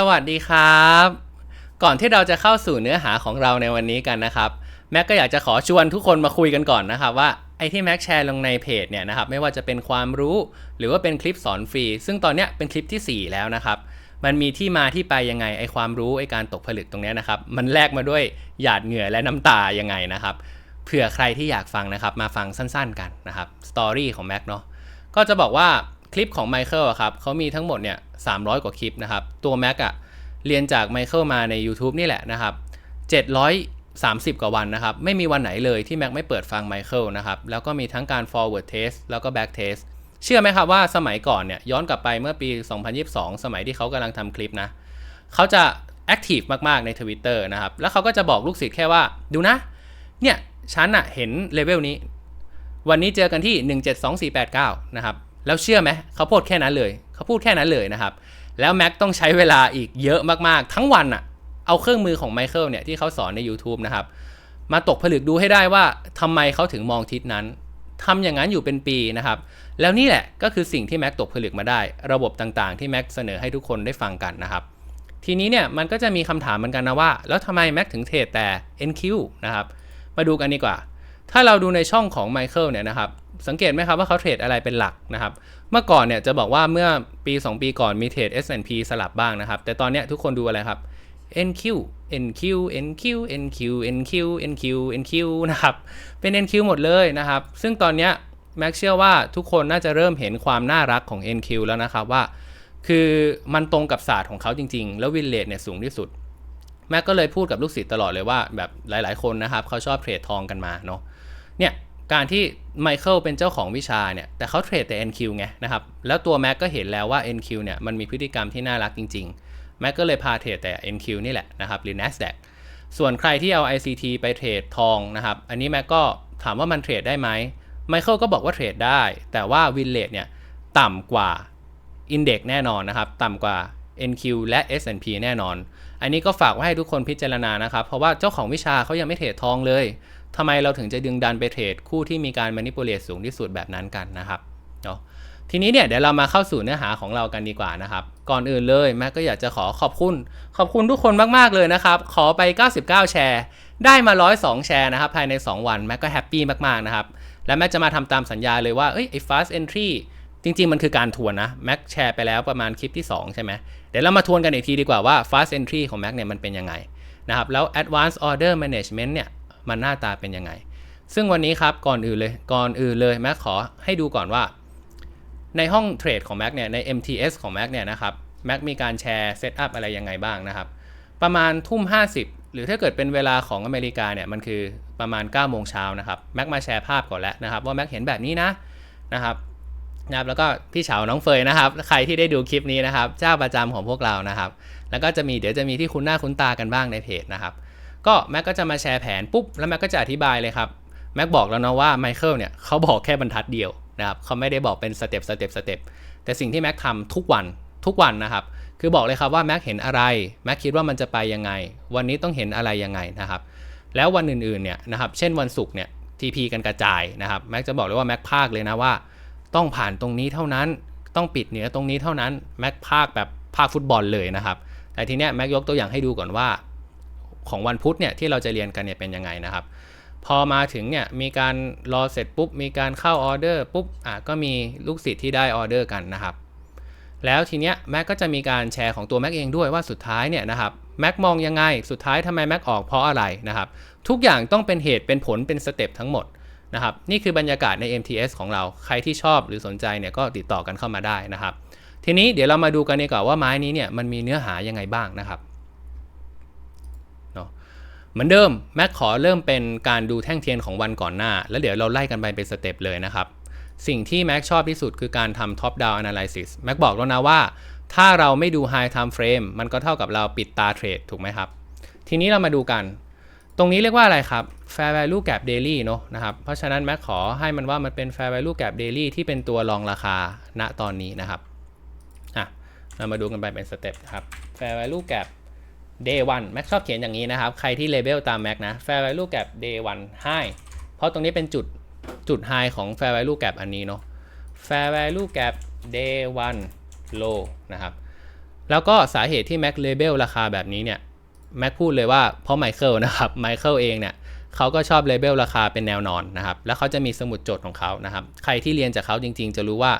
สวัสดีครับ ก่อนที่เราจะเข้าสู่เนื้อหาของเราในวันนี้กันนะครับ แม็กก็อยากจะขอชวนทุกคนมาคุยกันก่อนนะครับว่าไอ้ที่แม็กแชร์ลงในเพจเนี่ยนะครับไม่ว่าจะเป็นความรู้หรือว่าเป็นคลิปสอนฟรี ซึ่งตอนเนี้ยเป็นคลิปทีสี่4 แล้วนะครับมันมีที่มาที่ไปยังไงไอ้ความรู้ไอ้การตกผลึกตรงเนี้ยนะครับ มันแลกมาด้วยหยาดเหงื่อและน้ำตายังไงนะครับเผื่อใครที่อยากฟังนะครับมาฟังสั้นๆกันนะครับสตอรี่ของแม็กเนาะก็จะบอกว่า คลิปของไมเคิลอะครับเขามีทั้งหมดเนี่ย300กว่าคลิปนะครับ ตัวแม็กอะเรียนจากไมเคิลมาใน YouTube นี่แหละนะครับ 730 กว่าวันนะครับ ไม่มีวันไหนเลยที่แม็กไม่เปิดฟังไมเคิลนะครับ แล้วก็มีทั้งการ forward test แล้วก็ back test เชื่อไหมครับว่าสมัยก่อนเนี่ยย้อนกลับไปเมื่อปี 2022 สมัยที่เขากำลังทำคลิปนะเขาจะ active มาก ๆ ใน Twitter นะครับ แล้วเขาก็จะบอกลูกศิษย์แค่ว่าดูนะ เนี่ยฉันอะเห็นเลเวลนี้ วันนี้เจอกันที่ 172489 นะครับ แล้วเชื่อไหมเขาพูดแค่นั้นเลยเขาพูดแค่นั้นเลยนะครับ แล้วแม็กต้องใช้เวลาอีกเยอะมากๆ ทั้งวันอะเอาเครื่องมือของไมเคิลเนี่ยที่เขาสอนใน YouTube นะครับมาตกผลึกดูให้ได้ว่าทำไมเขาถึงมองทิศนั้นทำอย่างนั้นอยู่เป็นปีนะครับ แล้วนี่แหละก็คือสิ่งที่แม็กตกผลึกมาได้ ระบบต่างๆ ที่แม็กเสนอให้ทุกคนได้ฟังกันนะครับ ทีนี้เนี่ยมันก็จะมีคำถามเหมือนกันนะว่า แล้วทำไมแม็กถึงเทรดแต่ NQ นะครับ มาดูกันดีกว่า ถ้าเราดูในช่องของไมเคิลเนี่ยนะครับ สังเกตไหมครับว่าเขาเทรดอะไรเป็นหลักนะครับ เมื่อก่อนเนี่ยจะบอกว่าเมื่อปี 2 ปีก่อนมีเทรด S&P สลับบ้างนะครับ แต่ตอนนี้ทุกคนดูอะไรครับ NQ NQ NQ NQ NQ NQ NQ นะครับ เป็น NQ หมดเลยนะครับ ซึ่งตอนนี้แม็กเชื่อว่าทุกคนน่าจะเริ่มเห็นความน่ารักของ NQ แล้วนะครับว่า คือมันตรงกับศาสตร์ของเขาจริง ๆ แล้ววินเลทเนี่ยสูงที่สุด แม็กก็เลยพูดกับลูกศิษย์ตลอดเลยว่าแบบหลาย ๆ คนนะครับเขาชอบเทรดทองกันมาเนาะเนี่ย การที่ไมเคิลเป็นเจ้าของวิชาเนี่ย แต่เขาเทรดแต่ NQ ไงนะครับ แล้วตัวแม็กก็เห็นแล้วว่า NQ เนี่ยมันมีพฤติกรรมที่น่ารักจริง ๆ แม็กก็เลยพาเทรดแต่ NQ นี่แหละนะครับ หรือ NASDAQ ส่วนใครที่เอา ICT ไปเทรดทองนะครับ อันนี้แม็กก็ถามว่ามันเทรดได้ไหมไมเคิลก็บอกว่าเทรดได้ แต่ว่าวินเลทเนี่ยต่ำกว่า Index แน่นอนนะครับ ต่ำกว่า NQ และ S&P แน่นอน อันนี้ก็ฝากไว้ให้ทุกคนพิจารณานะครับ เพราะว่าเจ้าของวิชาเขายังไม่เทรดทองเลย ทำไมเราถึงจะดึงดันไปเทรดคู่ที่มีการ manipulate สูงที่สุดแบบนั้นกันนะครับเนาะทีนี้เนี่ยเดี๋ยวเรามาเข้าสู่เนื้อหาของเรากันดีกว่านะครับ ก่อนอื่นเลยแม็กก็อยากจะขอขอบคุณ ขอบคุณทุกคนมาก ๆ เลยนะครับ ขอไป 99 แชร์ ได้มา 102 แชร์นะครับ ภายใน 2 วันแม็กก็แฮปปี้มากๆนะครับ และแม็กจะมาทำตามสัญญาเลยว่า เอ้ยไอ้ fast entry จริง ๆ มันคือการทวนนะแม็กแชร์ไปแล้วประมาณคลิปที่ 2 ใช่ไหมเดี๋ยวเรามาทวนกันอีกทีดีกว่าว่า fast entry ของแม็กเนี่ยมันเป็นยังไงนะครับแล้ว advanced order management เนี่ย มันหน้าตาเป็นยังไง ซึ่งวันนี้ครับก่อนอื่นเลยก่อนอื่นเลยแม็กขอให้ดูก่อนว่า ในห้องเทรดของแม็กเนี่ยใน MTS ของแม็กเนี่ยนะครับแม็กมีการแชร์เซตอัพอะไรยังไงบ้างนะครับ ประมาณทุ่ม 50 หรือถ้าเกิดเป็นเวลาของอเมริกาเนี่ยมันคือประมาณ9โมงเช้านะครับแม็กมาแชร์ภาพก่อนแล้วนะครับ ว่าแม็กเห็นแบบนี้นะนะครับนะครับแล้วก็พี่เฉาน้องเฟยนะครับ ใครที่ได้ดูคลิปนี้นะครับ เจ้าประจำของพวกเรานะครับ แล้วก็จะมีเดี๋ยวจะมีที่คุ้นหน้าคุ้นตากันบ้างในเพจนะครับ ก็แม็กก็จะมาแชร์แผนปุ๊บแล้วแม็กก็จะอธิบายเลยครับแม็กบอกแล้วนะว่าไมเคิลเนี่ยเขาบอกแค่บรรทัดเดียวนะครับเขาไม่ได้บอกเป็นสเต็ปสเต็ปสเต็ปแต่สิ่งที่แม็กทำทุกวันทุกวันนะครับคือบอกเลยครับว่าแม็กเห็นอะไรแม็กคิดว่ามันจะไปยังไง วันนี้ต้องเห็นอะไรยังไงนะครับแล้ววันอื่นๆเนี่ยนะครับเช่นวันศุกร์เนี่ยทีพีกันกระจายนะครับแม็กจะบอกเลยว่าแม็กภาคเลยนะว่า ต้องผ่านตรงนี้เท่านั้นต้องปิดเหนือตรงนี้เท่านั้นแม็กภาคแบบภาคฟุตบอลเลยนะครับแต่ทีเนี้ยแม็กยกตัวอย่างให้ดูก่อนว่า ของวันพุธเนี่ยที่เราจะเรียนกันเนี่ยเป็นยังไงนะครับ พอมาถึงเนี่ยมีการรอเสร็จปุ๊บมีการเข้าออเดอร์ปุ๊บอะก็มีลูกศิษย์ที่ได้ออเดอร์กันนะครับ แล้วทีเนี้ยแม็กก็จะมีการแชร์ของตัวแม็กเองด้วยว่าสุดท้ายเนี่ยนะครับแม็กมองยังไงสุดท้ายทำไมแม็กออกเพราะอะไรนะครับทุกอย่างต้องเป็นเหตุเป็นผลเป็นสเต็ปทั้งหมดนะครับนี่คือบรรยากาศใน MTS ของเราใครที่ชอบหรือสนใจเนี่ยก็ติดต่อกันเข้ามาได้นะครับ ทีนี้เดี๋ยวเรามาดูกันดีกว่าว่าไม้นี้เนี่ยมันมีเนื้อหายังไงบ้างนะครับ เหมือนเดิมแม็กขอเริ่มเป็นการดูแท่งเทียนของวันก่อนหน้า แล้วเดี๋ยวเราไล่กันไปเป็นสเต็ปเลยนะครับ สิ่งที่แม็กชอบที่สุดคือการทำ top down analysis แม็กบอกแล้วนะว่า ถ้าเราไม่ดู high time frame มันก็เท่ากับเราปิดตาเทรดถูกไหมครับ ทีนี้เรามาดูกัน ตรงนี้เรียกว่าอะไรครับ fair value gap daily เนอะนะครับ เพราะฉะนั้นแม็กขอให้มันว่ามันเป็น fair value gap daily ที่เป็นตัวรองราคาณตอนนี้นะครับอะเรามาดูกันไปเป็นสเต็ปครับ fair value gap day 1แม็กชอบเขียนอย่างนี้นะครับ ใครที่เลเบลตามแม็กนะ fair value gap day 1 high เพราะตรงนี้เป็นจุดจุด high ของ fair value gap อันนี้เนาะ fair value gap day 1 low นะครับ แล้วก็สาเหตุที่แม็กเลเบลราคาแบบนี้เนี่ยแม็กพูดเลยว่าเพราะไมเคิลนะครับ ไมเคิลเองเนี่ยเขาก็ชอบเลเบลราคาเป็นแนวนอนนะครับ แล้วเขาจะมีสมุดจดของเขานะครับ ใครที่เรียนจากเขาจริง ๆ จะรู้ว่า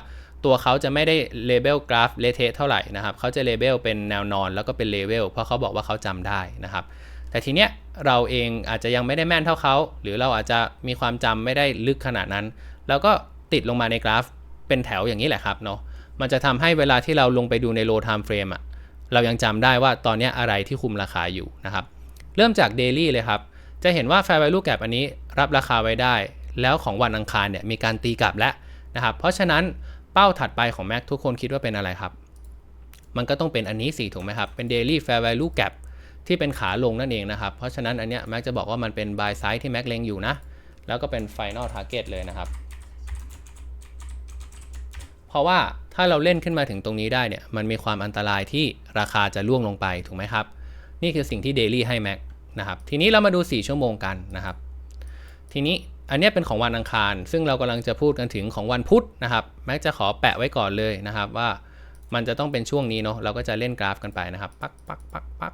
ตัวเขาจะไม่ได้เลเบลกราฟเลเทเท่าไหร่นะครับเขาจะเลเบลเป็นแนวนอนแล้วก็เป็นเลเวลเพราะเขาบอกว่าเขาจำได้นะครับ แต่ทีเนี้ยเราเองอาจจะยังไม่ได้แม่นเท่าเขา หรือเราอาจจะมีความจำไม่ได้ลึกขนาดนั้น แล้วก็ติดลงมาในกราฟเป็นแถวอย่างนี้แหละครับเนาะมันจะทำให้เวลาที่เราลงไปดูใน low time frame อะเรายังจำได้ว่าตอนนี้อะไรที่คุมราคาอยู่นะครับ เริ่มจาก daily เลยครับ จะเห็นว่า fair value gap อันนี้รับราคาไว้ได้ แล้วของวันอังคารเนี่ยมีการตีกลับแล้วนะครับ เพราะฉะนั้น เป้าถัดไปของ Mac ทุกคนคิดว่าเป็นอะไรครับ มันก็ต้องเป็นอันนี้สิถูกไหมครับ เป็น daily fair value gap ที่เป็นขาลงนั่นเองนะครับ เพราะฉะนั้นอันเนี้ย Mac จะบอกว่ามันเป็น buy side ที่ Mac เล็งอยู่นะ แล้วก็เป็น final target เลยนะครับ เพราะว่าถ้าเราเล่นขึ้นมาถึงตรงนี้ได้เนี่ย มันมีความอันตรายที่ราคาจะล่วงลงไปถูกไหมครับ นี่คือสิ่งที่ daily ให้ Mac นะครับ ทีนี้เรามาดู 4 ชั่วโมงกันนะครับ ทีนี้ อันนี้เป็นของวันอังคาร ซึ่งเรากำลังจะพูดกันถึงของวันพุธนะครับ แม็กจะขอแปะไว้ก่อนเลยนะครับว่ามันจะต้องเป็นช่วงนี้เนาะเราก็จะเล่นกราฟกันไปนะครับ ปักปักปักปัก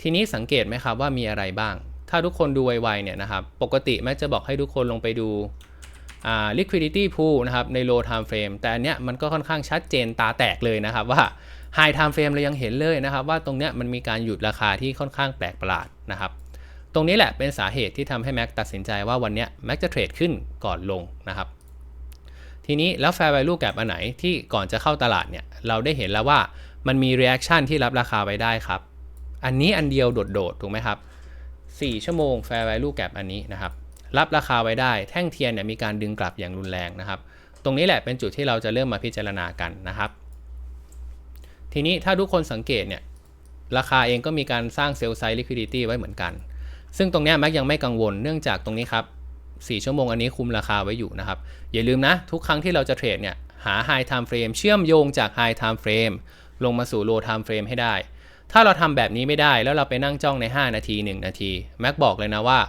ทีนี้สังเกตไหมครับว่ามีอะไรบ้าง ถ้าทุกคนดูไวๆเนี่ยนะครับ ปกติแม็กจะบอกให้ทุกคนลงไปดู liquidity pool นะครับใน low time frame แต่อันเนี้ยมันก็ค่อนข้างชัดเจนตาแตกเลยนะครับว่า high time frame เรายังเห็นเลยนะครับ ว่าตรงเนี้ยมันมีการหยุดราคาที่ค่อนข้างแปลกประหลาดนะครับ รงนี้แหละเป็นสาเหตุที่ทำให้แม็กตัดสินใจว่าวันนี้แม็กจะเทรดขึ้นก่อนลงนะครับทีนี้แล้ว fair value gap อันไหนที่ก่อนจะเข้าตลาดเนี่ยเราได้เห็นแล้วว่ามันมี reaction ที่รับราคาไว้ได้ครับ อันนี้อันเดียวโดดๆ ถูกไหมครับ 4 ชั่วโมง fair value gap อันนี้นะครับ รับราคาไว้ได้แท่งเทียนเนี่ยมีการดึงกลับอย่างรุนแรงนะครับ ตรงนี้แหละเป็นจุดที่เราจะเริ่มมาพิจารณากันนะครับ ทีนี้ถ้าทุกคนสังเกตเนี่ยราคาเองก็มีการสร้างเซลล์ไซด์ liquidity ไว้เหมือนกัน ซึ่งตรงนี้แม็กยังไม่กังวลเนื่องจากตรงนี้ครับ4ชั่วโมงอันนี้คุมราคาไว้อยู่นะครับ อย่าลืมนะ ทุกครั้งที่เราจะเทรดเนี่ย หา high time frame เชื่อมโยงจาก high time frame ลงมาสู่ low time frame ให้ได้ ถ้าเราทำแบบนี้ไม่ได้แล้วเราไปนั่งจ้องใน 5 นาที 1 นาทีแม็กบอกเลยนะว่า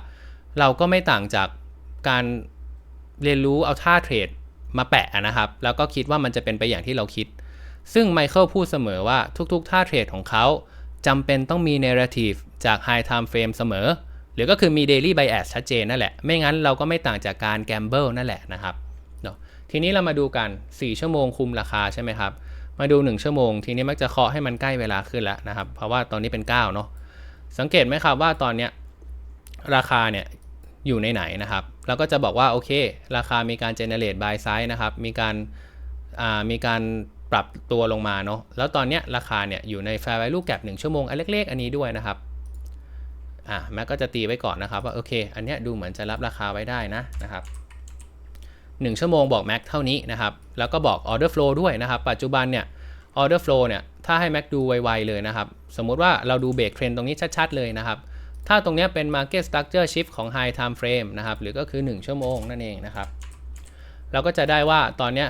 เราก็ไม่ต่างจากการเรียนรู้เอาท่าเทรดมาแปะนะครับ แล้วก็คิดว่ามันจะเป็นไปอย่างที่เราคิด ซึ่งไมเคิลพูดเสมอว่าทุกๆ ท่าเทรดของเขาจำเป็นต้องมี narrative จาก high time frame เสมอ หรือก็คือมี daily bias ชัดเจนนั่นแหละ ไม่งั้นเราก็ไม่ต่างจากการ gamble นั่นแหละนะครับเนาะทีนี้เรามาดูกัน 4 ชั่วโมงคุมราคาใช่ไหมครับ มาดู 1 ชั่วโมง ทีนี้มักจะเคาะให้มันใกล้เวลาขึ้นแล้วนะครับ เพราะว่าตอนนี้เป็น 9 เนาะสังเกตไหมครับว่าตอนเนี้ยราคาเนี่ยอยู่ในไหนนะครับ เราก็จะบอกว่าโอเค ราคามีการ generate buy side นะครับ มีการมีการปรับตัวลงมาเนาะ แล้วตอนเนี้ยราคาเนี่ยอยู่ใน fair value gap 1ชั่วโมงอันเล็กๆ อันนี้ด้วยนะครับ อะแม็กก็จะตีไว้ก่อนนะครับว่าโอเค อันเนี้ยดูเหมือนจะรับราคาไว้ได้นะนะครับ1ชั่วโมงบอกแม็กเท่านี้นะครับ แล้วก็บอก order flow ด้วยนะครับ ปัจจุบันเนี่ย order flow เนี่ย ถ้าให้แม็กดูไวๆเลยนะครับ สมมุติว่าเราดูเบรกเทรนตรงนี้ชัดๆเลยนะครับ ถ้าตรงนี้เป็น market structure shift ของ high time frame นะครับ หรือก็คือ 1 ชั่วโมงนั่นเองนะครับ เราก็จะได้ว่าตอนเนี้ย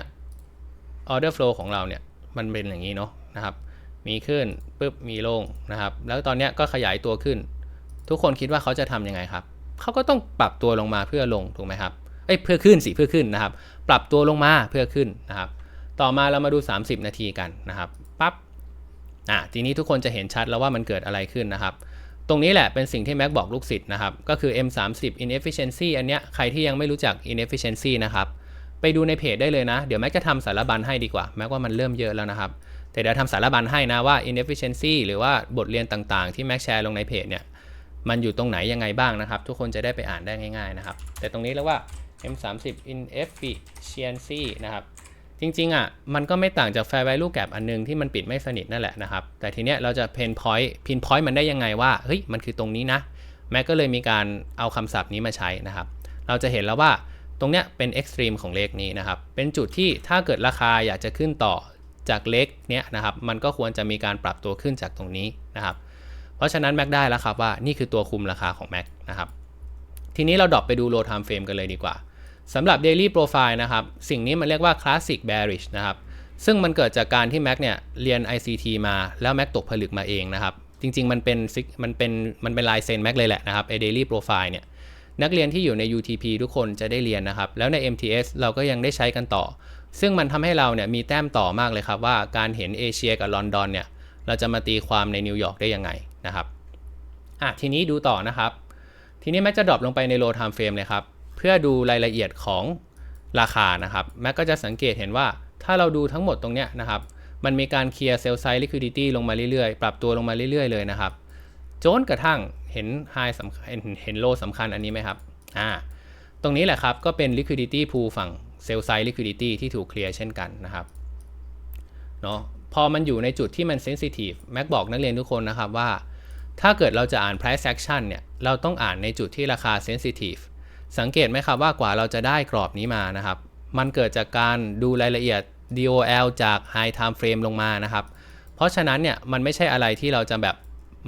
order flow ของเราเนี่ย มันเป็นอย่างนี้เนาะนะครับ มีขึ้นปุ๊บมีลงนะครับ แล้วตอนเนี้ยก็ขยายตัวขึ้น ทุกคนคิดว่าเขาจะทำยังไงครับ เขาก็ต้องปรับตัวลงมาเพื่อลงถูกไหมครับ เอ้ยเพื่อขึ้นสิเพื่อขึ้นนะครับ ปรับตัวลงมาเพื่อขึ้นนะครับ ต่อมาเรามาดู 30 นาทีกันนะครับปั๊บอะทีนี้ทุกคนจะเห็นชัดแล้วว่ามันเกิดอะไรขึ้นนะครับ ตรงนี้แหละเป็นสิ่งที่แม็กบอกลูกศิษย์นะครับ ก็คือ M30 inefficiency อันเนี้ยใครที่ยังไม่รู้จัก inefficiency นะครับไปดูในเพจได้เลยนะ เดี๋ยวแม็กจะทำสารบัญให้ดีกว่า แม็กว่ามันเริ่มเยอะแล้วนะครับ แต่เดี๋ยวทำสารบัญให้นะว่า inefficiency หรือว่าบทเรียนต่างๆ ที่แม็กแชร์ลงในเพจเนี่ย มันอยู่ตรงไหนยังไงบ้างนะครับ ทุกคนจะได้ไปอ่านได้ง่ายๆนะครับ แต่ตรงนี้เรียกว่า M30 inefficiency นะครับ จริงๆอะมันก็ไม่ต่างจาก fair value gap อันนึงที่มันปิดไม่สนิทนั่นแหละนะครับ แต่ทีเนี้ยเราจะ pin point pin point มันได้ยังไงว่าเฮ้ยมันคือตรงนี้นะแม็กก็เลยมีการเอาคำศัพท์นี้มาใช้นะครับ เราจะเห็นแล้วว่าตรงเนี้ยเป็น extreme ของเลขนี้นะครับ เป็นจุดที่ถ้าเกิดราคาอยากจะขึ้นต่อจากเลขเนี้ยนะครับ มันก็ควรจะมีการปรับตัวขึ้นจากตรงนี้นะครับ เพราะฉะนั้นแม็กได้แล้วครับว่านี่คือตัวคุมราคาของแม็กนะครับ ทีนี้เราดรอปไปดู low time frame กันเลยดีกว่าสำหรับ daily profile นะครับ สิ่งนี้มันเรียกว่า classic bearish นะครับ ซึ่งมันเกิดจากการที่แม็กเนี่ยเรียน ICT มาแล้วแม็กตกผลึกมาเองนะครับ จริง ๆ มันเป็นมันเป็นมันเป็นลายเซ็นแม็กเลยแหละนะครับไอ daily profile เนี่ยนักเรียนที่อยู่ใน UTP ทุกคนจะได้เรียนนะครับ แล้วใน MTS เราก็ยังได้ใช้กันต่อ ซึ่งมันทำให้เราเนี่ยมีแต้มต่อมากเลยครับว่าการเห็นเอเชียกับลอนดอนเนี่ยเราจะมาตีความในนิวยอร์กได้ยังไง นะครับอะทีนี้ดูต่อนะครับ ทีนี้แม็กจะดรอปลงไปในโล time frame เลยครับ เพื่อดูรายละเอียดของราคานะครับแม็กก็จะสังเกตเห็นว่าถ้าเราดูทั้งหมดตรงเนี้ยนะครับ มันมีการเคลียร์เซลล์ไซด์ liquidity ลงมาเรื่อยๆ ปรับตัวลงมาเรื่อยๆ เลยนะครับ จนกระทั่งเห็นไฮสำคัญเห็นเห็นโลสำคัญอันนี้ไหมครับอ่าตรงนี้แหละครับ ก็เป็น liquidity pool ฝั่ง sell side liquidity ที่ถูกเคลียร์เช่นกันนะครับเนาะพอมันอยู่ในจุดที่มัน sensitive แม็กบอกนักเรียนทุกคนนะครับว่า ถ้าเกิดเราจะอ่าน price action เนี่ย เราต้องอ่านในจุดที่ราคา sensitive สังเกตไหมครับว่ากว่าเราจะได้กรอบนี้มานะครับ มันเกิดจากการดูรายละเอียด DOL จาก high time frame ลงมานะครับ เพราะฉะนั้นเนี่ย มันไม่ใช่อะไรที่เราจะแบบ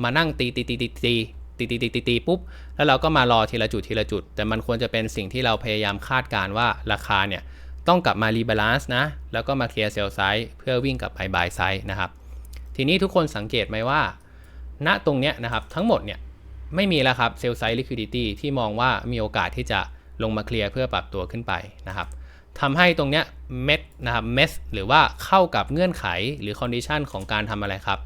มานั่งตีตีตีตีตีตีตีตีตีตีปุ๊บ แล้วเราก็มารอทีละจุดทีละจุด แต่มันควรจะเป็นสิ่งที่เราพยายามคาดการณ์ว่าราคาเนี่ย ต้องกลับมารีบาลานซ์นะ แล้วก็มาเคลียร์เซลล์ไซด์เพื่อวิ่งกลับไปบายไซด์นะครับ ทีนี้ทุกคนสังเกตไหมว่า ณตรงเนี้ยนะครับทั้งหมดเนี่ยไม่มีแล้วครับเซลล์ไซด์ลิควิดิตี้ที่มองว่ามีโอกาสที่จะลงมาเคลียร์เพื่อปรับตัวขึ้นไปนะครับทำให้ตรงเนี้ยเม็ดนะครับเมสหรือว่าเข้ากับเงื่อนไขหรือคอนดิชันของการทำอะไรครับ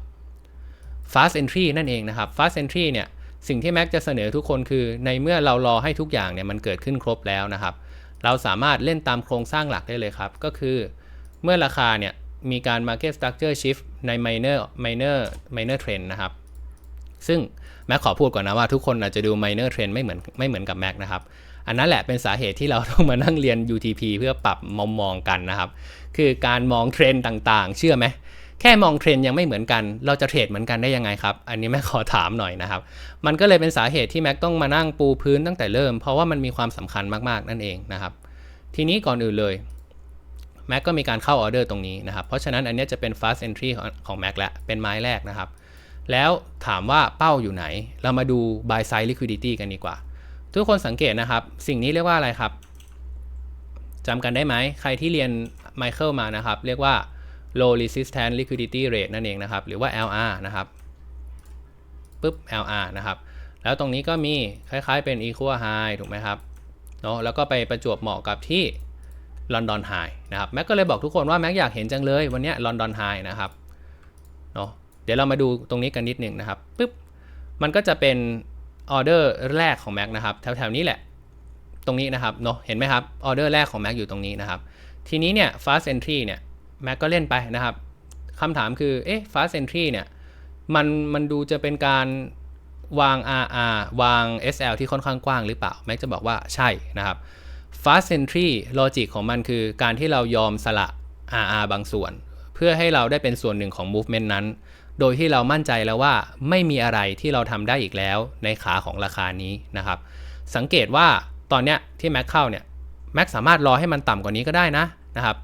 fast entry นั่นเองนะครับ fast entry เนี่ยสิ่งที่แม็กจะเสนอทุกคนคือในเมื่อเรารอให้ทุกอย่างเนี่ยมันเกิดขึ้นครบแล้วนะครับ เราสามารถเล่นตามโครงสร้างหลักได้เลยครับ ก็คือเมื่อราคาเนี่ยมีการ market structure shift ใน minor minor minor trend นะครับ ซึ่งแม็กขอพูดก่อนนะว่าทุกคนอาจจะดู minor trend ไม่เหมือนไม่เหมือนกับแม็กนะครับ อันนั้นแหละเป็นสาเหตุที่เราต้องมานั่งเรียน UTP เพื่อปรับมองมองกันนะครับ คือการมองเทรนด์ต่างๆ เชื่อไหมแค่มองเทรนด์ยังไม่เหมือนกัน เราจะเทรดเหมือนกันได้ยังไงครับ อันนี้แม็ขอถามหน่อยนะครับ มันก็เลยเป็นสาเหตุที่แม็กต้องมานั่งปูพื้นตั้งแต่เริ่ม เพราะว่ามันมีความสำคัญมากๆนั่นเองนะครับ ทีนี้ก่อนอื่นเลยแม็กก็มีการเข้าออเดอร์ตรงนี้นะครับ เพราะฉะนั้นอันนี้จะเป็น fast entry ของแม็กแล้วเป็นไม้แรกนะครับ แล้วถามว่าเป้าอยู่ไหน เรามาดู buy side liquidity กันดีกว่า ทุกคนสังเกตนะครับ สิ่งนี้เรียกว่าอะไรครับจำกันได้ไหม ใครที่เรียนไมเคิลมานะครับ เรียกว่า low resistance liquidity rate นั่นเองนะครับ หรือว่า LR นะครับปุ๊บ LR นะครับ แล้วตรงนี้ก็มีคล้ายๆเป็น equal high ถูกไหมครับเนาะแล้วก็ไปประจวบเหมาะกับที่ London High นะครับแม็กก็เลยบอกทุกคนว่าแม็กอยากเห็นจังเลยวันนี้ London High นะครับเนาะ เดี๋ยวเรามาดูตรงนี้กันนิดหนึ่งนะครับปุ๊บมันก็จะเป็นออเดอร์แรกของแม็กนะครับแถวๆนี้แหละ ตรงนี้นะครับเนาะเห็นไหมครับออเดอร์แรกของแม็กอยู่ตรงนี้นะครับ ทีนี้เนี่ย fast entry เนี่ยแม็กก็เล่นไปนะครับคำถามคือเอ๊ะ fast entry เนี่ยมันมันดูจะเป็นการวาง RR วาง SL ที่ค่อนข้างกว้างหรือเปล่า แม็กจะบอกว่าใช่นะครับ fast entry logic ของมันคือการที่เรายอมสละ RR บางส่วน เพื่อให้เราได้เป็นส่วนหนึ่งของ movement นั้น โดยที่เรามั่นใจแล้วว่าไม่มีอะไรที่เราทำได้อีกแล้วในขาของราคานี้นะครับ สังเกตว่าตอนเนี้ยที่แม็กเข้าเนี่ยแม็กสามารถรอให้มันต่ำกว่านี้ก็ได้นะนะครับ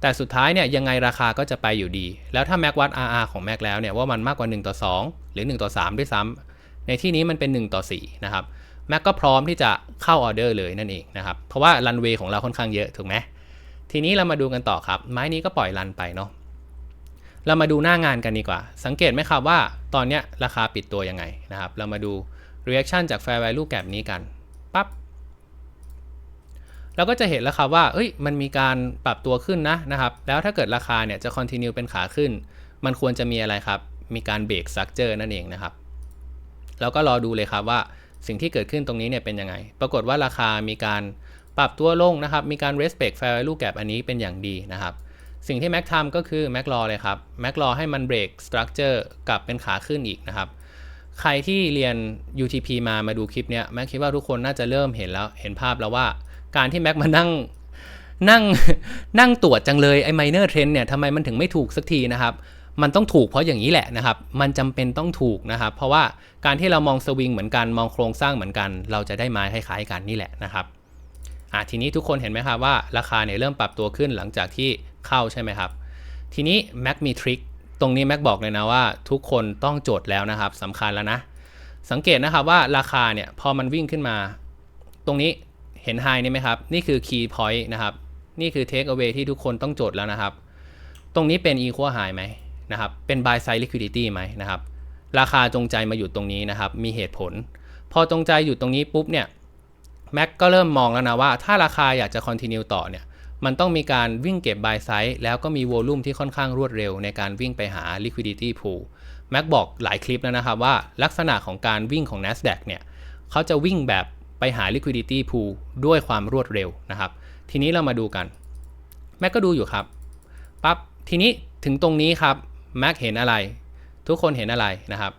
แต่สุดท้ายเนี่ยยังไงราคาก็จะไปอยู่ดี แล้วถ้าแม็กวัด RR ของแม็กแล้วเนี่ยว่ามันมากกว่า 1 ต่อ 2 หรือ 1 ต่อ 3 ด้วยซ้ำในที่นี้มันเป็น 1 ต่อ 4 นะครับแม็กก็พร้อมที่จะเข้าออเดอร์เลยนั่นเองนะครับเพราะว่ารันเวย์ของเราค่อนข้างเยอะถูกไหมทีนี้เรามาดูกันต่อครับ ไม้นี้ก็ปล่อยรันไปเนาะ เรามาดูหน้างานกันดีกว่า สังเกตไหมครับว่าตอนนี้ราคาปิดตัวยังไงนะครับ เรามาดู reaction จาก fair value gap นี้กันปั๊บเราก็จะเห็นแล้วครับว่าเอ้ยมันมีการปรับตัวขึ้นนะนะครับ แล้วถ้าเกิดราคาเนี่ยจะ continue เป็นขาขึ้น มันควรจะมีอะไรครับ มีการเบรก structure นั่นเองนะครับ แล้วก็รอดูเลยครับว่าสิ่งที่เกิดขึ้นตรงนี้เนี่ยเป็นยังไง ปรากฏว่าราคามีการปรับตัวลงนะครับ มีการ respect fair value gap อันนี้เป็นอย่างดีนะครับ สิ่งที่แม็กทำก็คือแม็กรอเลยครับแม็กรอให้มันเบรกสตรัคเจอร์กลับเป็นขาขึ้นอีกนะครับ ใครที่เรียน UTP มามาดูคลิปเนี้ยแม็กคิดว่าทุกคนน่าจะเริ่มเห็นแล้วเห็นภาพแล้วว่า การที่แม็กมานั่งนั่งนั่งตรวจจังเลยไอ้ minor trend เนี่ยทำไมมันถึงไม่ถูกสักทีนะครับ มันต้องถูกเพราะอย่างนี้แหละนะครับ มันจำเป็นต้องถูกนะครับ เพราะว่าการที่เรามองสวิงเหมือนกันมองโครงสร้างเหมือนกัน เราจะได้ไม้คล้ายๆกันนี่แหละนะครับอะทีนี้ทุกคนเห็นไหมครับว่าราคาเนี่ยเริ่มปรับตัวขึ้นหลังจากที่ เข้าใช่ไหมครับ ทีนี้แม็กมีทริคตรงนี้แม็กบอกเลยนะว่า ทุกคนต้องโจทย์แล้วนะครับสำคัญแล้วนะ สังเกตนะครับว่าราคาเนี่ยพอมันวิ่งขึ้นมา ตรงนี้เห็นไฮนี่ไหมครับ นี่คือ key point นะครับ นี่คือ take away ที่ทุกคนต้องโจทย์แล้วนะครับ ตรงนี้เป็น equal high ไหมนะครับ เป็น buy side liquidity ไหมนะครับ ราคาจงใจมาอยู่ตรงนี้นะครับ มีเหตุผล พอจงใจอยู่ตรงนี้ปุ๊บเนี่ยแม็กก็เริ่มมองแล้วนะว่าถ้าราคาอยากจะ continue ต่อเนี่ย มันต้องมีการวิ่งเก็บ buy side แล้วก็มี volume ที่ค่อนข้างรวดเร็วในการวิ่งไปหา liquidity pool แม็กบอกหลายคลิปแล้วนะครับว่าลักษณะของการวิ่งของ NASDAQ เนี่ยเขาจะวิ่งแบบไปหา liquidity pool ด้วยความรวดเร็วนะครับ ทีนี้เรามาดูกัน แม็กก็ดูอยู่ครับปั๊บทีนี้ถึงตรงนี้ครับแม็กเห็นอะไร ทุกคนเห็นอะไรนะครับ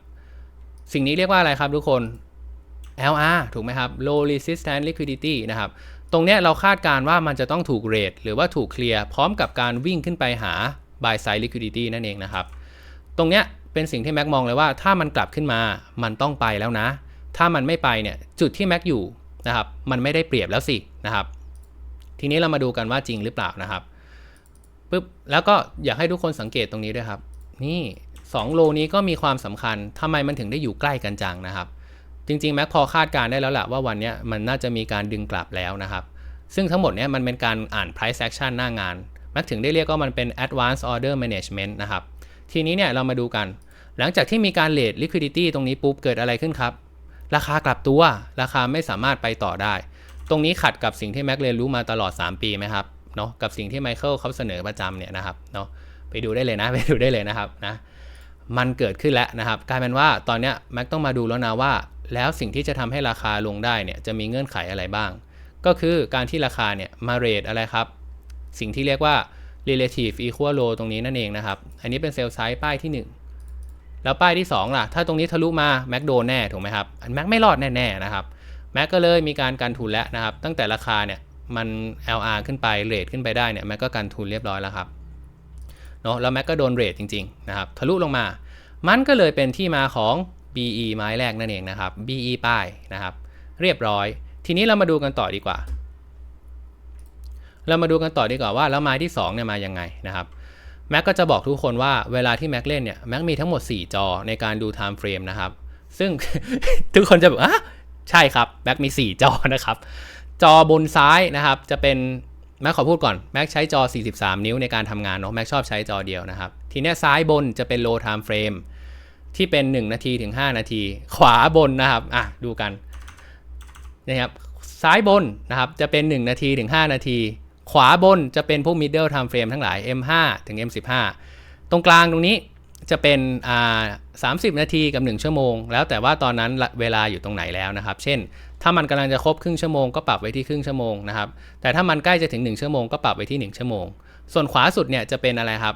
สิ่งนี้เรียกว่าอะไรครับทุกคน LR ถูกไหมครับ low resistance liquidity นะครับ ตรงเนี้ยเราคาดการ์ว่ามันจะต้องถูกเรทหรือว่าถูกเคลียร์พร้อมกับการวิ่งขึ้นไปหา buy side liquidity นั่นเองนะครับ ตรงเนี้ยเป็นสิ่งที่แม็กมองเลยว่าถ้ามันกลับขึ้นมามันต้องไปแล้วนะ ถ้ามันไม่ไปเนี่ยจุดที่แม็กอยู่นะครับมันไม่ได้เปรียบแล้วสินะครับ ทีนี้เรามาดูกันว่าจริงหรือเปล่านะครับปึ๊บแล้วก็อยากให้ทุกคนสังเกตตรงนี้ด้วยครับ นี่2โลนี้ก็มีความสำคัญทำไมมันถึงได้อยู่ใกล้กันจังนะครับ จริงๆแม็กพอคาดการได้แล้วแหละว่าวันนี้มันน่าจะมีการดึงกลับแล้วนะครับ ซึ่งทั้งหมดนี้มันเป็นการอ่าน price action หน้างานแม็กถึงได้เรียกว่ามันเป็น advanced order management นะครับ ทีนี้เนี่ยเรามาดูกัน หลังจากที่มีการเลท liquidity ตรงนี้ปุ๊บเกิดอะไรขึ้นครับ ราคากลับตัว ราคาไม่สามารถไปต่อได้ ตรงนี้ขัดกับสิ่งที่แม็กเรียนรู้มาตลอด 3 ปีไหมครับเนาะกับสิ่งที่ไมเคิลเขาเสนอประจำเนี่ยนะครับเนาะไปดูได้เลยนะไปดูได้เลยนะครับนะมันเกิดขึ้นแล้วนะครับกลายเป็นว่าตอนนี้แม็กต้องมาดูแล้วนะว่า แล้วสิ่งที่จะทำให้ราคาลงได้เนี่ยจะมีเงื่อนไขอะไรบ้าง ก็คือการที่ราคาเนี่ยมาเรทอะไรครับ สิ่งที่เรียกว่า relative equal low ตรงนี้นั่นเองนะครับ อันนี้เป็นเซลล์ไซส์ป้ายที่ 1 แล้วป้ายที่ 2 ล่ะ ถ้าตรงนี้ทะลุมาแม็กโดนแน่ถูกไหมครับแม็กไม่รอดแน่ๆนะครับแม็กก็เลยมีการกันทุนแล้วนะครับ ตั้งแต่ราคาเนี่ยมัน LR ขึ้นไปเรทขึ้นไปได้เนี่ยแม็กก็กันทุนเรียบร้อยแล้วครับเนาะแล้วแม็กก็โดนเรทจริงๆนะครับทะลุลงมา มันก็เลยเป็นที่มาของ BE ไม้แรกนั่นเองนะครับ BE ป้ายนะครับ เรียบร้อย ทีนี้เรามาดูกันต่อดีกว่า เรามาดูกันต่อดีกว่าว่าแล้วไม้ที่2เนี่ยมายังไงนะครับแม็กก็จะบอกทุกคนว่าเวลาที่แม็กเล่นเนี่ยแม็กมีทั้งหมด 4 จอในการดู time frame นะครับ ซึ่งทุกคนจะบอกอะใช่ครับแม็กมี 4 จอนะครับ จอบนซ้ายนะครับ จะเป็นแม็กขอพูดก่อนแม็กใช้จอ 43 นิ้วในการทำงานเนาะแม็กชอบใช้จอเดียวนะครับ ทีนี้ซ้ายบนจะเป็น low time frame ที่เที่เป็น 1 นาทีถึง 5 นาที ขวาบนนะครับอะดูกันนะครับซ้ายบนนะครับจะเป็น 1 นาทีถึง 5 นาที ขวาบนจะเป็นพวก middle time frame ทั้งหลาย M5 ถึง M15 ตรงกลางตรงนี้จะเป็นอ่า30 นาทีกับ 1 ชั่วโมง แล้วแต่ว่าตอนนั้นเวลาอยู่ตรงไหนแล้วนะครับ เช่น ถ้ามันกำลังจะครบครึ่งชั่วโมงก็ปรับไว้ที่ครึ่งชั่วโมงนะครับแต่ถ้ามันใกล้จะถึง 1 ชั่วโมงก็ปรับไว้ที่ 1 ชั่วโมง ส่วนขวาสุดเนี่ยจะเป็นอะไรครับ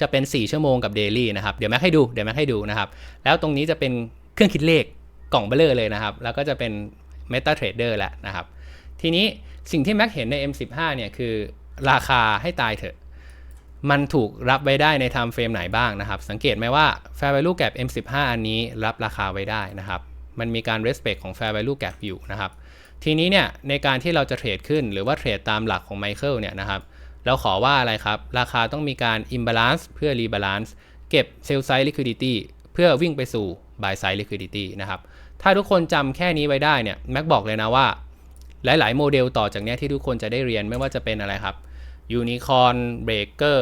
จะเป็น 4 ชั่วโมงกับเดลี่นะครับ เดี๋ยวแม็กให้ดู เดี๋ยวแม็กให้ดูนะครับ แล้วตรงนี้จะเป็นเครื่องคิดเลขกล่องเบลเลอร์เลยนะครับ แล้วก็จะเป็น MetaTrader แหละนะครับ ทีนี้สิ่งที่แม็กเห็นใน M15 เนี่ยคือราคาให้ตายเถอะ มันถูกรับไว้ได้ใน time frame ไหนบ้างนะครับ สังเกตไหมว่า Fair Value Gap M15 อันนี้รับราคาไว้ได้นะครับ มันมีการ respect ของ Fair Value Gap อยู่นะครับ ทีนี้เนี่ยในการที่เราจะเทรดขึ้นหรือว่าเทรดตามหลักของไมเคิลเนี่ยนะครับ เราขอว่าอะไรครับ ราคาต้องมีการ imbalance เพื่อ rebalance เก็บ sell side liquidity เพื่อวิ่งไปสู่ buy side liquidity นะครับถ้าทุกคนจำแค่นี้ไว้ได้เนี่ยแม็กบอกเลยนะว่า หลาย ๆ โมเดลต่อจากนี้ที่ทุกคนจะได้เรียนไม่ว่าจะเป็นอะไรครับ Unicorn Breaker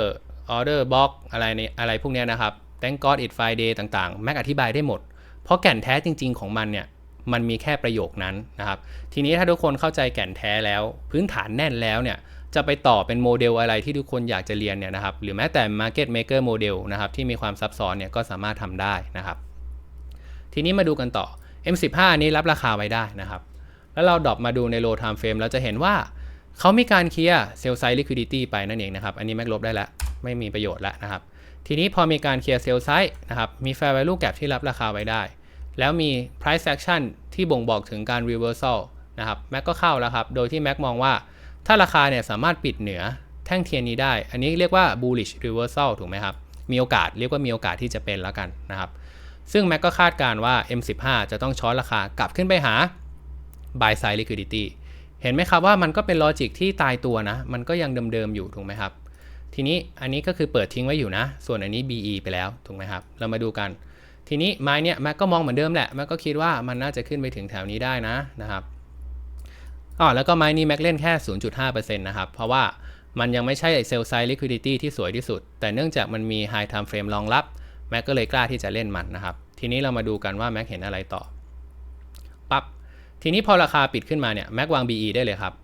Order Box อะไรในอะไรพวกนี้นะครับ Thank God It Friday ต่าง ๆ แม็กอธิบายได้หมด เพราะแก่นแท้จริง ๆ ของมันเนี่ยมันมีแค่ประโยคนั้นนะครับ ทีนี้ถ้าทุกคนเข้าใจแก่นแท้แล้ว พื้นฐานแน่นแล้วเนี่ย จะไปต่อเป็นโมเดลอะไรที่ทุกคนอยากจะเรียนเนี่ยนะครับ หรือแม้แต่ Market Maker Model นะครับที่มีความซับซ้อนเนี่ยก็สามารถทำได้นะครับ ทีนี้มาดูกันต่อ M15 นี้รับราคาไว้ได้นะครับ แล้วเราดรอปมาดูใน low time frame เราจะเห็นว่าเขามีการเคลียร์ sell side liquidity ไปนั่นเองนะครับ อันนี้แม็กลบได้แล้ว ไม่มีประโยชน์แล้วนะครับ ทีนี้พอมีการเคลียร์ sell side นะครับ มี fair value gap ที่รับราคาไว้ได้ แล้วมี price action ที่บ่งบอกถึงการ reversal นะครับ แม็กก็เข้าแล้วครับ โดยที่แม็กมองว่า ถ้าราคาเนี่ยสามารถปิดเหนือแท่งเทียนนี้ได้ อันนี้เรียกว่า bullish reversal ถูกไหมครับ มีโอกาสเรียกว่ามีโอกาสที่จะเป็นแล้วกันนะครับ ซึ่งแม็กก็คาดการ์ว่า M15 จะต้องช้อนราคากลับขึ้นไปหา buy side liquidity เห็นไหมครับว่ามันก็เป็นลอจิกที่ตายตัวนะ มันก็ยังเดิมๆอยู่ถูกไหมครับ ทีนี้อันนี้ก็คือเปิดทิ้งไว้อยู่นะ ส่วนอันนี้ BE ไปแล้วถูกไหมครับ เรามาดูกัน ทีนี้ไม้เนี่ยแม็กก็มองเหมือนเดิมแหละแม็กก็คิดว่ามันน่าจะขึ้นไปถึงแถวนี้ได้นะนะครับ อ๋อแล้วก็ไม้นี้แม็กเล่นแค่ 0.5%นะครับ เพราะว่ามันยังไม่ใช่เซลล์ไซด์ liquidity ที่สวยที่สุด แต่เนื่องจากมันมี high time frame รองรับแม็กก็เลยกล้าที่จะเล่นมันนะครับ ทีนี้เรามาดูกันว่าแม็กเห็นอะไรต่อปับ๊บทีนี้พอราคาปิดขึ้นมาเนี่ยแม็กวาง BE ได้เลยครับ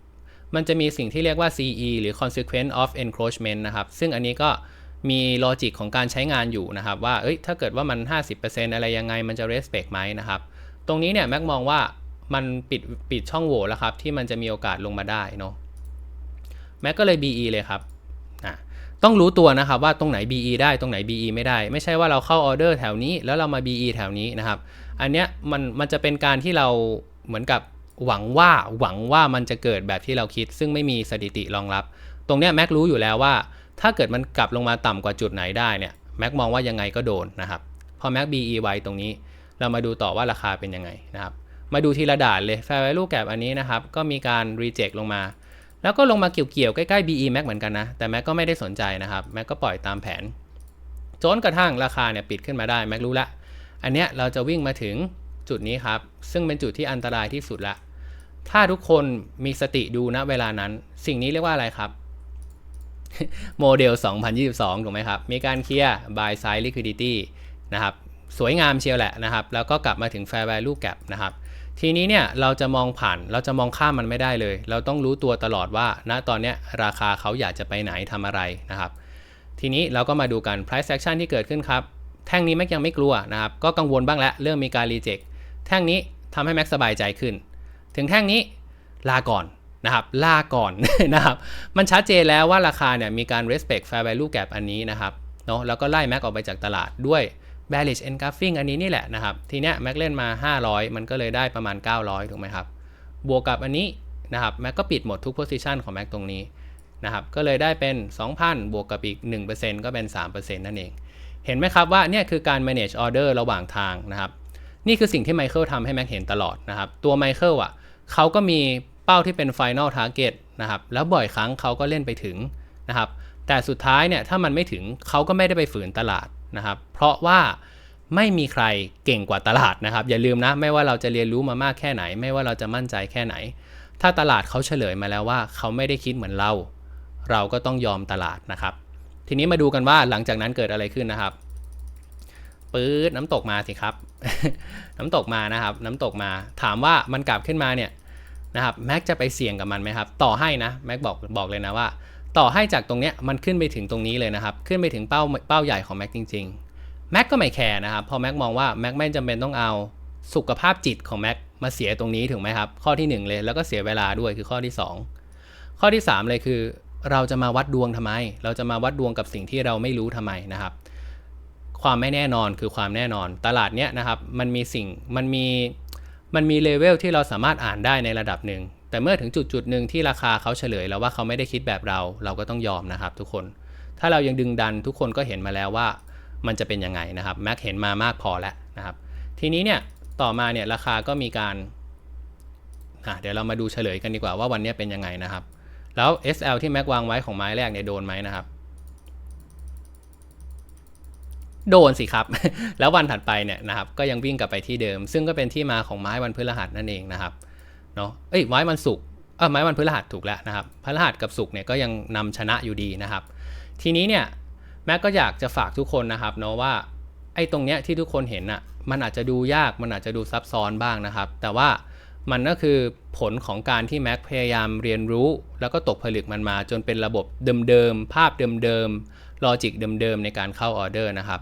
มันจะมีสิ่งที่เรียกว่า CE หรือ consequence of encroachment นะครับ ซึ่งอันนี้ก็มีลอจิกของการใช้งานอยู่นะครับ ว่าเอ้ยถ้าเกิดว่ามัน 50%อะไรยังไงมันจะ respect ไหมนะครับ ตรงนี้เนี่ยแม็กมองว่า มันปิดปิดช่องโหว่แล้วครับ ที่มันจะมีโอกาสลงมาได้เนาะแม็กก็เลย BE เลยครับต้องรู้ตัวนะครับว่าตรงไหน BE ได้ตรงไหน BE ไม่ได้ ไม่ใช่ว่าเราเข้าออเดอร์แถวนี้แล้วเรามา BE แถวนี้นะครับ อันเนี้ยมันมันจะเป็นการที่เราเหมือนกับหวังว่าหวังว่ามันจะเกิดแบบที่เราคิด ซึ่งไม่มีสถิติรองรับ ตรงเนี้ยแม็กรู้อยู่แล้วว่า ถ้าเกิดมันกลับลงมาต่ำกว่าจุดไหนได้เนี่ยแม็กมองว่ายังไงก็โดนนะครับ พอแม็ก BE ไว้ตรงนี้ เรามาดูต่อว่าราคาเป็นยังไงนะครับ มาดูทีละด่านเลย Fair Value Gap อันนี้นะครับ ก็มีการ reject ลงมา แล้วก็ลงมาเกี่ยวๆ ใกล้ๆ BE Max เหมือนกันนะ แต่แม็กก็ไม่ได้สนใจนะครับแม็กก็ปล่อยตามแผน จนกระทั่งราคาเนี่ยปิดขึ้นมาได้แม็กรู้ละ อันเนี้ยเราจะวิ่งมาถึงจุดนี้ครับ ซึ่งเป็นจุดที่อันตรายที่สุดละ ถ้าทุกคนมีสติดูณเวลานั้น สิ่งนี้เรียกว่าอะไรครับ โมเดล 2022 ถูกไหมครับ มีการเคลียร์ buy side liquidity นะครับ สวยงามเชียวแหละนะครับ แล้วก็กลับมาถึง fair value gap นะครับ ทีนี้เนี่ยเราจะมองผ่านเราจะมองข้ามมันไม่ได้เลย เราต้องรู้ตัวตลอดว่าณตอนเนี้ยราคาเขาอยากจะไปไหนทำอะไรนะครับ ทีนี้เราก็มาดูกัน price action ที่เกิดขึ้นครับ แท่งนี้แม็กยังไม่กลัวนะครับ ก็กังวลบ้างแล้วเริ่มมีการ reject แท่งนี้ทำให้แม็กสบายใจขึ้น ถึงแท่งนี้ลาก่อนนะครับลาก่อนนะครับ มันชัดเจนแล้วว่าราคาเนี่ยมีการ respect fair value gap อันนี้นะครับเนาะแล้วก็ไล่แม็กออกไปจากตลาดด้วย bearish engulfing อันนี้นี่แหละนะครับ ทีเนี้ยแม็กเล่นมา 500 มันก็เลยได้ประมาณ 900 ถูกไหมครับ บวกกับอันนี้นะครับแม็กก็ปิดหมดทุก position ของแม็กตรงนี้นะครับก็เลยได้เป็น 2,000 บวกกับอีก 1%ก็เป็น 3%นั่นเอง เห็นไหมครับว่าเนี่ยคือการ manage order ระหว่างทางนะครับ นี่คือสิ่งที่ไมเคิลทำให้แม็กเห็นตลอดนะครับ ตัวไมเคิลอะเขาก็มีเป้าที่เป็น Final Target นะครับแล้วบ่อยครั้งเขาก็เล่นไปถึงนะครับแต่สุดท้ายเนี่ยถ้ามันไม่ถึงเขาก็ไม่ได้ไปฝืนตลาด นะครับ เพราะว่าไม่มีใครเก่งกว่าตลาดนะครับ อย่าลืมนะไม่ว่าเราจะเรียนรู้มามากแค่ไหน ไม่ว่าเราจะมั่นใจแค่ไหน ถ้าตลาดเขาเฉลยมาแล้วว่า เขาไม่ได้คิดเหมือนเรา เราก็ต้องยอมตลาดนะครับ ทีนี้มาดูกันว่าหลังจากนั้นเกิดอะไรขึ้นนะครับปื๊ดน้ำตกมาสิครับ น้ำตกมานะครับ น้ำตกมาถามว่ามันกลับขึ้นมาเนี่ยนะครับแม็กจะไปเสี่ยงกับมันไหมครับ ต่อให้นะแม็กบอกบอกเลยนะว่า ต่อให้จากตรงเนี้ยมันขึ้นไปถึงตรงนี้เลยนะครับ ขึ้นไปถึงเป้าเป้าใหญ่ของแม็กจริงๆแม็กก็ไม่แคร์นะครับพอแม็กมองว่าแม็กไม่จำเป็นต้องเอาสุขภาพจิตของแม็กมาเสียตรงนี้ถูกไหมครับ ข้อที่ 1 เลยแล้วก็เสียเวลาด้วยคือข้อที่ 2 ข้อที่ 3 เลยคือ เราจะมาวัดดวงทำไม เราจะมาวัดดวงกับสิ่งที่เราไม่รู้ทำไมนะครับ ความไม่แน่นอนคือความแน่นอน ตลาดเนี้ยนะครับมันมีสิ่งมันมีมันมีเลเวลที่เราสามารถอ่านได้ในระดับหนึ่ง แต่เมื่อถึงจุดจุดหนึ่งที่ราคาเขาเฉลยแล้วว่าเขาไม่ได้คิดแบบเรา เราก็ต้องยอมนะครับ ทุกคน ถ้าเรายังดึงดันทุกคนก็เห็นมาแล้วว่า มันจะเป็นยังไงนะครับแม็กเห็นมามากพอแล้วนะครับ ทีนี้เนี่ยต่อมาเนี่ยราคาก็มีการเดี๋ยวเรามาดูเฉลยกันดีกว่าว่าวันนี้เป็นยังไงนะครับ แล้ว SL ที่แม็กวางไว้ของไม้แรกเนี่ยโดนไหมนะครับ โดนสิครับ แล้ววันถัดไปเนี่ยนะครับ ก็ยังวิ่งกลับไปที่เดิม ซึ่งก็เป็นที่มาของไม้วันพฤหัสนั่นเองนะครับ เนาะเอ้ยไม้วันศุกเออไม้วันพฤหัสถูกแล้วนะครับพฤหัสกับศุกเนี่ยก็ยังนำชนะอยู่ดีนะครับ ทีนี้เนี่ยแม็กก็อยากจะฝากทุกคนนะครับเนาะว่าไอ้ตรงเนี้ยที่ทุกคนเห็นอะ่ะมันอาจจะดูยากมันอาจจะดูซับซ้อนบ้างนะครับ แต่ว่ามันก็คือผลของการที่แม็กพยายามเรียนรู้ แล้วก็ตกผลึกมันมาจนเป็นระบบเดิมๆภาพเดิมๆลอจิกเดิมๆในการเข้าออเดอร์นะครับ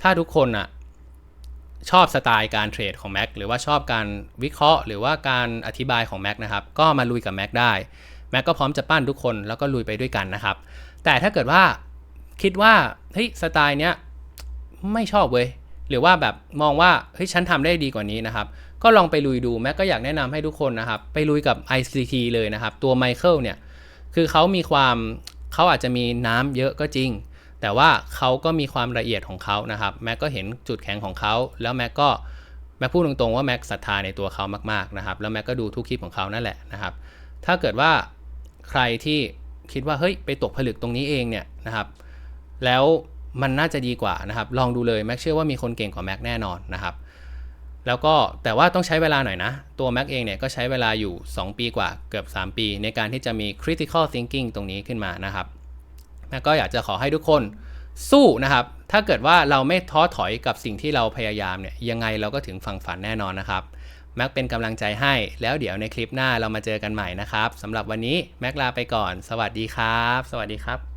ถ้าทุกคนอะ ชอบสไตล์การเทรดของ Mac หรือว่าชอบการวิเคราะห์ หรือว่าการอธิบายของ Mac นะครับ ก็มาลุยกับ Mac ได้ Mac ก็พร้อมจะปั้นทุกคนแล้วก็ลุยไปด้วยกันนะครับ แต่ถ้าเกิดว่าคิดว่าเฮ้ยสไตล์เนี้ยไม่ชอบเว้ยหรือว่าแบบมองว่าเฮ้ยฉันทำได้ดีกว่านี้นะครับ ก็ลองไปลุยดูแม็กก็อยากแนะนำให้ทุกคนนะครับ ไปลุยกับ ICT เลยนะครับ ตัวไมเคิลเนี่ย คือเขามีความเขาอาจจะมีน้ำเยอะก็จริง แต่ว่าเขาก็มีความละเอียดของเขานะครับ แม็กก็เห็นจุดแข็งของเขา แล้วแม็กก็แม็กพูดตรงๆว่าแม็กศรัทธาในตัวเขามากๆนะครับ แล้วแม็กก็ดูทุกคลิปของเขานั่นแหละนะครับ ถ้าเกิดว่าใครที่คิดว่าเฮ้ยไปตกผลึกตรงนี้เองเนี่ยนะครับ แล้วมันน่าจะดีกว่านะครับ ลองดูเลยแม็กเชื่อว่ามีคนเก่งกว่าแม็กแน่นอนนะครับ แล้วก็แต่ว่าต้องใช้เวลาหน่อยนะ ตัว Mac เองเนี่ยก็ใช้เวลาอยู่ 2 ปีกว่าเกือบ 3 ปี ในการที่จะมี critical thinking ตรงนี้ขึ้นมานะครับ แม็กก็อยากจะขอให้ทุกคนสู้นะครับ ถ้าเกิดว่าเราไม่ท้อถอยกับสิ่งที่เราพยายามเนี่ยยังไงเราก็ถึงฝั่งฝันแน่นอนนะครับ แม็กเป็นกำลังใจให้ แล้วเดี๋ยวในคลิปหน้าเรามาเจอกันใหม่นะครับสำหรับวันนี้แม็กลาไปก่อน สวัสดีครับ สวัสดีครับ